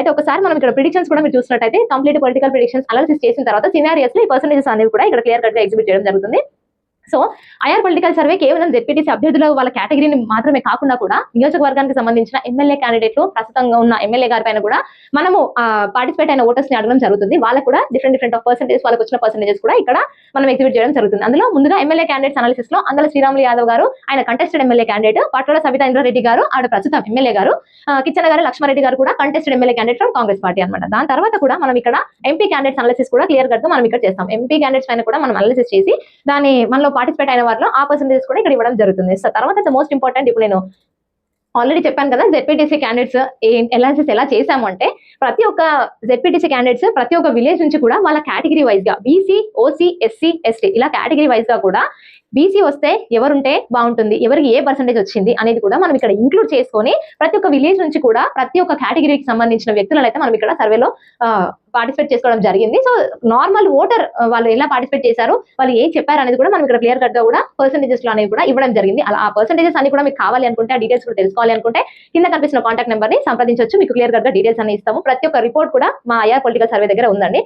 అయితే ఒకసారి మనం ఇక్కడ ప్రిడిక్షన్స్ కూడా మీరు చూసినట్టయితే కంప్లీట్ పొలిటికల్ ప్రిడిక్షన్స్ అనాలిసిస్ చేసిన తర్వాత సినారియస్లో ఈ పర్సెంటేజెస్ అనేవి కూడా ఇక్కడ క్లియర్ కట్గా ఎగ్జిబిట్ చేయడం జరుగుతుంది. సో ఐఆర్ పొలిటికల్ సర్వే కేవలం జెడ్పీటీసీ అభ్యర్థుల వాళ్ళ కేటగిరీని మాత్రమే కాకుండా కూడా నియోజకవర్గానికి సంబంధించిన ఎమ్మెల్యే క్యాండిడేట్లు ప్రస్తుతంగా ఉన్న ఎమ్మెల్యే గారి పైన కూడా మనము పార్టిసిపేట్ అయిన ఓటర్స్ని అడగడం జరుగుతుంది. వాళ్ళకు కూడా డిఫరెంట్ డిఫరెంట్ ఆఫ్ పర్సెంటేజ్ వాళ్ళకి వచ్చిన పర్సెంటేజెస్ కూడా ఇక్కడ మనం ఎగ్జిబిట్ చేయడం జరుగుతుంది. అందులో ముందుగా ఎమ్మెల్యే క్యాండిడేట్స్ అనాలిసిస్లో అందులో శ్రీరాములు యాదవ్ గారు ఆయన కంటెస్టెడ్ ఎమ్మెల్యే క్యాండిడేట్ పట్ల సబితా ఇంద్రారెడ్డి గారు ఆవిడ ప్రస్తుతం ఎమ్మెల్యే గారు కిచ్చన గారు లక్ష్మారెడ్డి గారు కూడా contested MLA candidate from Congress party అనమాట దాని తర్వాత కూడా మనం ఇక్కడ ఎంపీ క్యాండిడేట్స్ అనాలిసిస్ కూడా క్లియర్ కట్గా మనం ఇక్కడ చేస్తాం. ఎంపీ క్యాండిడేట్స్ పైన కూడా మనం అనాలిసిస్ చేసి దాని మనలో పార్టిసిపేట్ అయిన వారిలో ఆ పర్సెంటేజ్ కూడా ఇక్కడ ఇవ్వడం జరుగుతుంది. సో తర్వాత మోస్ట్ ఇంపార్టెంట్ ఇప్పుడు నేను ఆల్రెడీ చెప్పాను కదా జెడ్పీటీసీ క్యాండిడేట్స్ ఎలాన్సెస్ ఎలా చేశాము అంటే ప్రతి ఒక్క జెడ్పీటీసీ క్యాండిడేట్స్ ప్రతి ఒక్క విలేజ్ నుంచి కూడా వాళ్ళ కేటగిరీ వైజ్గా బీసీ ఓసీ ఎస్సీ ఎస్టీ ఇలా కేటగిరీ వైజ్గా కూడా బీసీ వస్తే ఎవరుంటే బాగుంటుంది. ఎవరికి ఏ పర్సంటేజ్ వచ్చింది అనేది కూడా మనం ఇక్కడ ఇంక్లూడ్ చేసుకొని ప్రతి ఒక్క విలేజ్ నుంచి కూడా ప్రతి ఒక్క కేటగిరీకి సంబంధించిన వ్యక్తులను అయితే మనం ఇక్కడ సర్వేలో పార్టిసిపేట్ చేసుకోవడం జరిగింది. సో నార్మల్ ఓటర్ వాళ్ళు ఎలా పార్టిసిపేట్ చేశారు వాళ్ళు ఏం చెప్పారు అనేది కూడా మనం ఇక్కడ క్లియర్ కట్గా కూడా పర్సెంటేజెస్లో అనేవి కూడా ఇవ్వడం జరిగింది. అలా ఆ పర్సెంటేజెస్ అన్ని కూడా మీకు కావాలి అనుకుంటే ఆ డీటెయిల్స్ కూడా తెలుసుకోవాలి అనుకుంటే కింద కనిపిస్తున్న కాంటాక్ట్ నెంబర్ని సంప్రదించవచ్చు. మీకు క్లియర్ కట్గా డీటెయిల్స్ అన్ని ఇస్తాము. ప్రతి ఒక్క రిపోర్ట్ కూడా మా ఐఆర్ పొలిటికల్ సర్వే దగ్గర ఉందండి.